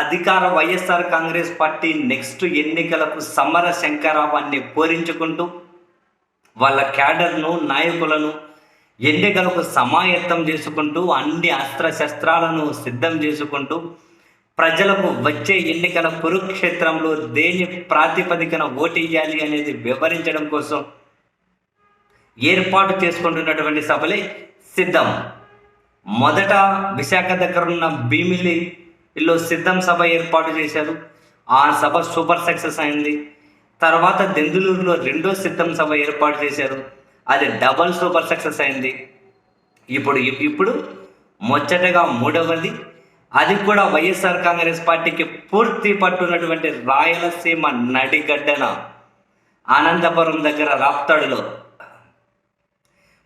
అధికార YSR Congress party next ఎన్నికలకు సమర శంకరావాన్ని పూరించుకుంటూ వాళ్ళ క్యాడర్ను నాయకులను ఎన్నికలకు సమాయత్తం చేసుకుంటూ అన్ని అస్త్రశస్త్రాలను సిద్ధం చేసుకుంటూ ప్రజలకు వచ్చే ఎన్నికల కురుక్షేత్రంలో దేని ప్రాతిపదికన ఓటేయాలి అనేది వివరించడం కోసం ఏర్పాటు చేసుకుంటున్నటువంటి సభలే సిద్ధం. మొదట విశాఖ దగ్గర ఉన్న వీళ్ళు సిద్ధం సభ ఏర్పాటు చేశారు. ఆ సభ సూపర్ సక్సెస్ అయింది. తర్వాత దెందులూరులో రెండో సిద్ధం సభ ఏర్పాటు చేశారు. అది డబల్ సూపర్ సక్సెస్ అయింది. ఇప్పుడు ఇప్పుడు ముచ్చటగా మూడవది అది కూడా వైఎస్ఆర్ కాంగ్రెస్ పార్టీకి పూర్తి పట్టున్నటువంటి రాయలసీమ నడిగడ్డన అనంతపురం దగ్గర రాప్తాడులో.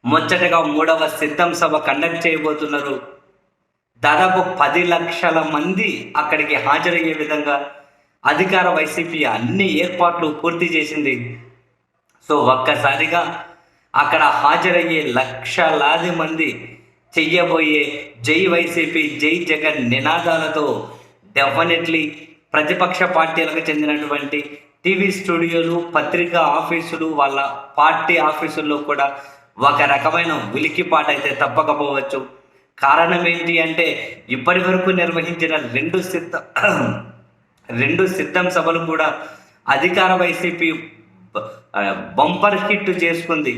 ముచ్చటగా మూడవ సిద్ధం సభ కండక్ట్ చేయబోతున్నారు దాదాపు పది లక్షల మంది అక్కడికి హాజరయ్యే విధంగా అధికార వైసీపీ అన్ని ఏర్పాట్లు పూర్తి చేసింది. సో ఒక్కసారిగా అక్కడ హాజరయ్యే లక్షలాది మంది చెయ్యబోయే జై వైసీపీ జై జగన్ నినాదాలతో డెఫినెట్లీ ప్రతిపక్ష పార్టీలకు చెందినటువంటి టీవీ స్టూడియోలు పత్రికా ఆఫీసులు వాళ్ళ పార్టీ ఆఫీసుల్లో కూడా ఒక రకమైన ఉలికిపాటైతే అయితే తప్పకపోవచ్చు. కారణం ఏంటి అంటే ఇప్పటి వరకు నిర్వహించిన రెండు సిద్ధ రెండు సిద్ధం సభలు కూడా అధికార వైసీపీ బంపర్ హిట్ చేసుకుంది.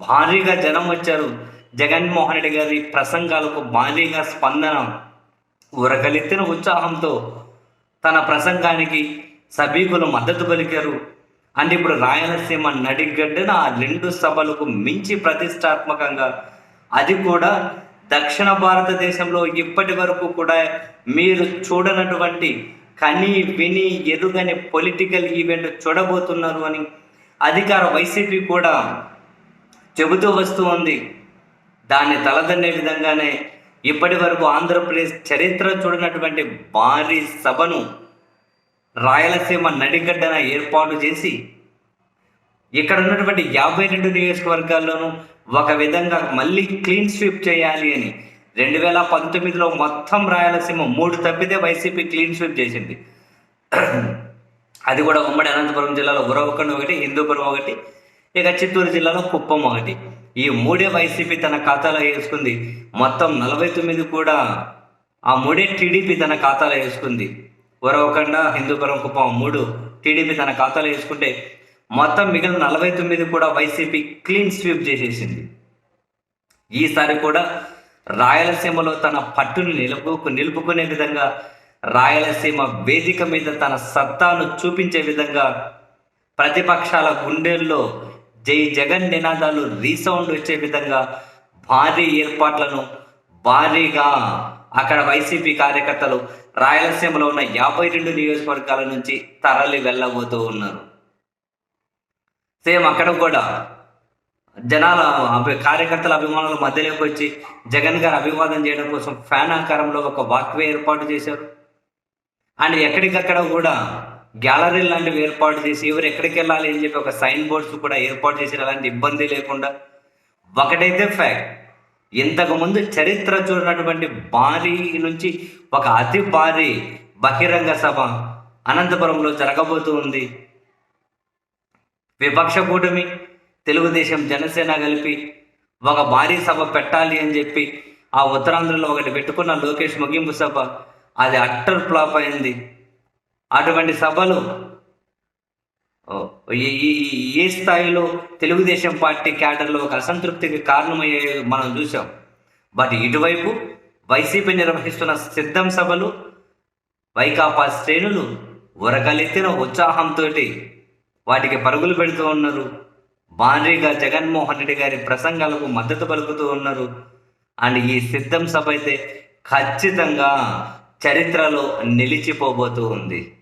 భారీగా జనం వచ్చారు. జగన్మోహన్ రెడ్డి గారి ప్రసంగాలకు భారీగా స్పందన ఉరకలెత్తిన ఉత్సాహంతో తన ప్రసంగానికి సభీకులు మద్దతు పలికారు. అంటే ఇప్పుడు రాయలసీమ నడిగడ్డన ఆ రెండు సభలకు మించి ప్రతిష్టాత్మకంగా అది కూడా దక్షిణ భారతదేశంలో ఇప్పటి వరకు కూడా మీరు చూడనటువంటి కని విని ఎరుగని పొలిటికల్ ఈవెంట్ చూడబోతున్నారు అని అధికార వైసీపీ కూడా చెబుతూ వస్తూ ఉంది. దాన్ని తలదన్నే విధంగానే ఇప్పటి వరకు ఆంధ్రప్రదేశ్ చరిత్ర చూడనటువంటి భారీ సభను రాయలసీమ నడిగడ్డన ఏర్పాటు చేసి ఇక్కడ ఉన్నటువంటి యాభై రెండు నియోజకవర్గాల్లోనూ ఒక విధంగా మళ్ళీ క్లీన్ స్వీప్ చేయాలి అని. రెండు వేల పంతొమ్మిదిలో మొత్తం రాయలసీమ మూడు తప్పితే వైసీపీ క్లీన్ స్వీప్ చేసింది. అది కూడా ఉమ్మడి అనంతపురం జిల్లాలో ఉరవకొండ ఒకటి హిందూపురం ఒకటి ఇక చిత్తూరు జిల్లాలో కుప్పం ఒకటి. ఈ మూడే వైసీపీ తన ఖాతాలో వేసుకుంది. మొత్తం నలభై తొమ్మిది కూడా ఆ మూడే టీడీపీ తన ఖాతాలో వేసుకుంది. ఉరవకొండ హిందూపురం కుప్పం మూడు టీడీపీ తన ఖాతాలో వేసుకుంటే మొత్తం మిగిలిన నలభై తొమ్మిది కూడా వైసీపీ క్లీన్ స్వీప్ చేసేసింది. ఈసారి కూడా రాయలసీమలో తన పట్టును నిలుపు నిలుపుకునే విధంగా రాయలసీమ వేదిక మీద తన సత్తాను చూపించే విధంగా ప్రతిపక్షాల గుండెల్లో జై జగన్ నినాదాలు రీసౌండ్ వచ్చే విధంగా భారీ ఏర్పాట్లను భారీగా అక్కడ వైసీపీ కార్యకర్తలు రాయలసీమలో ఉన్న యాభై రెండు నియోజకవర్గాల నుంచి తరలి వెళ్ళబోతూ ఉన్నారు. సేమ్ అక్కడ కూడా జనాల అభి- కార్యకర్తల అభిమానుల మధ్యలోకి వచ్చి జగన్ గారు అభివాదం చేయడం కోసం ఫ్యాన్ ఆకారంలో ఒక వాక్వే ఏర్పాటు చేశారు. అండ్ ఎక్కడికక్కడ కూడా గ్యాలరీ లాంటివి ఏర్పాటు చేసి ఎవరు ఎక్కడికి వెళ్ళాలి అని చెప్పి ఒక సైన్ బోర్డ్స్ కూడా ఏర్పాటు చేసిన అలాంటి ఇబ్బంది లేకుండా ఒకటైతే ఫ్యాక్ట్ ఇంతకుముందు చరిత్ర చూడనటువంటి భారీ నుంచి ఒక అతి భారీ బహిరంగ సభ అనంతపురంలో జరగబోతూ ఉంది. విపక్ష కూటమి తెలుగుదేశం జనసేన కలిపి ఒక భారీ సభ పెట్టాలి అని చెప్పి ఆ ఉత్తరాంధ్రలో ఒకటి పెట్టుకున్న లోకేష్ ముగింపు సభ అది అట్టర్ ఫ్లాప్ అయింది. అటువంటి సభలు ఈ- ఏ స్థాయిలో తెలుగుదేశం పార్టీ క్యాడర్లో ఒక అసంతృప్తికి కారణమయ్యే మనం చూసాం బట్ ఇటువైపు వైసీపీ నిర్వహిస్తున్న సిద్ధం సభలు వైకాపా శ్రేణులు ఉరకలెత్తిన ఉత్సాహంతో వాటికి పరుగులు పెడుతూ ఉన్నారు. భారీగా జగన్మోహన్ రెడ్డి గారి ప్రసంగాలకు మద్దతు పలుకుతూ ఉన్నారు. అండ్ ఈ సిద్ధం సభ అయితే ఖచ్చితంగా చరిత్రలో నిలిచిపోబోతూ ఉంది.